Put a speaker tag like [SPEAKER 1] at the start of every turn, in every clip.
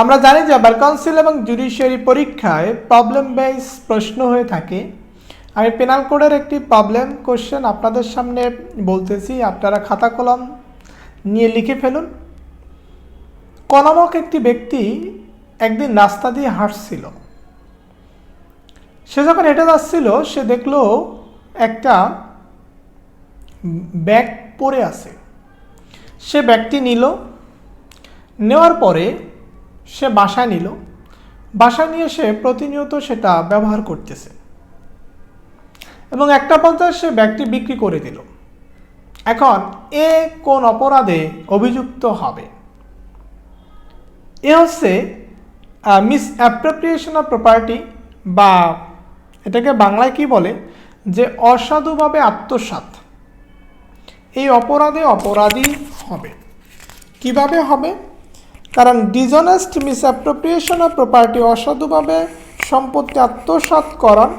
[SPEAKER 1] আমরা জানি যে বার কাউন্সিল এবং জুডিশিয়ারি পরীক্ষায় প্রবলেম বেস প্রশ্ন হয়ে থাকে। আমি পেনাল কোডের একটি প্রবলেম কোশ্চেন আপনাদের সামনে বলতেছি। আপনারা খাতা কলম নিয়ে লিখে ফেলুন। কনামক একটি ব্যক্তি একদিন রাস্তা দিয়ে হাঁটছিল। সে যখন হেঁটে যাচ্ছিল, সে দেখল একটা ব্যাগ পড়ে আছে। সে ব্যাগটি নিল। নেওয়ার পরে সে বাসায় নিল। বাসায় নিয়ে সে প্রতিনিয়ত সেটা ব্যবহার করতেছে। এবং একটা পর্যায়ে সে ব্যাগটি বিক্রি করে দিল। এখন এ কোন অপরাধে অভিযুক্ত হবে? এ হচ্ছে মিস অ্যাপ্রোপ্রিয়েশন অফ প্রপার্টি বা এটাকে বাংলায় কি বলে? যে অসাধুভাবে আত্মসাৎ। এই অপরাধে অপরাধী হবে। কীভাবে হবে? কারণ ডিজনেস্ট মিসঅ্যাপ্রোপ্রিয়েশন অফ প্রপার্টি অসাধুভাবে সম্পত্তি আত্মসাৎকরণ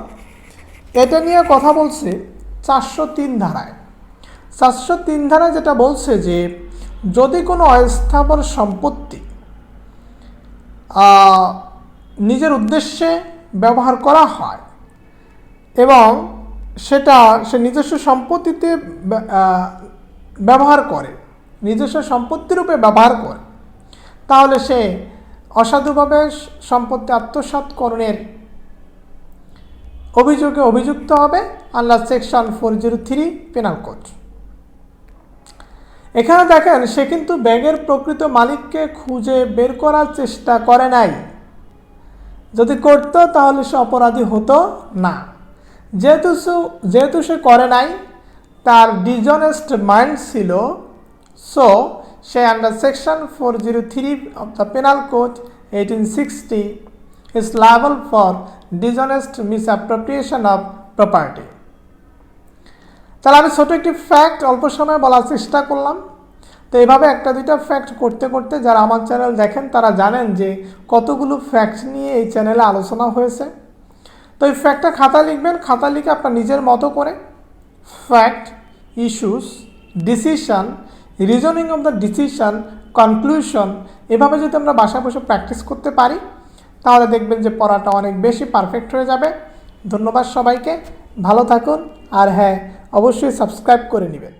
[SPEAKER 1] এটা নিয়ে কথা বলছে চারশো তিন ধারায়। চারশো তিন ধারায় যেটা বলছে যে, যদি কোনো অস্থাবর সম্পত্তি নিজের উদ্দেশ্যে ব্যবহার করা হয় এবং সেটা, সে নিজস্ব সম্পত্তিতে ব্যবহার করে, নিজস্ব সম্পত্তিরূপে ব্যবহার করে তাহলে সে অসাধুভাবে সম্পত্তি আত্মসাৎকরণের অভিযোগে অভিযুক্ত হবে। আল্লাহ section four zero three penal code. এখানে দেখেন, সে কিন্তু ব্যাগের প্রকৃত মালিককে খুঁজে বের করার চেষ্টা করে নাই। যদি করতো, তাহলে সে অপরাধী হতো না। যেহেতু যেহেতু সে করে নাই, তার ডিজনেস্ট মাইন্ড ছিল, so say under section four zero three of the penal code eighteen sixty is liable for dishonest misappropriation of property তাহলে আমি ছোটো একটি ফ্যাক্ট অল্প সময় বলার চেষ্টা করলাম। তো এইভাবে একটা দুইটা ফ্যাক্ট করতে করতে যারা আমার চ্যানেল দেখেন, তারা জানেন যে কতগুলো ফ্যাক্ট নিয়ে এই চ্যানেলে আলোচনা হয়েছে। তো এই ফ্যাক্টটা খাতা লিখবেন খাতা লিখে আপনার নিজের মতো করে fact issues decision reasoning of the decision conclusion এভাবে যদি আমরা বাসায় বসে প্র্যাকটিস করতে পারি, তাহলে দেখবেন যে পড়াটা অনেক বেশি পারফেক্ট হয়ে যাবে। ধন্যবাদ সবাইকে, ভালো থাকুন, আর হ্যাঁ অবশ্যই সাবস্ক্রাইব করে নেবেন।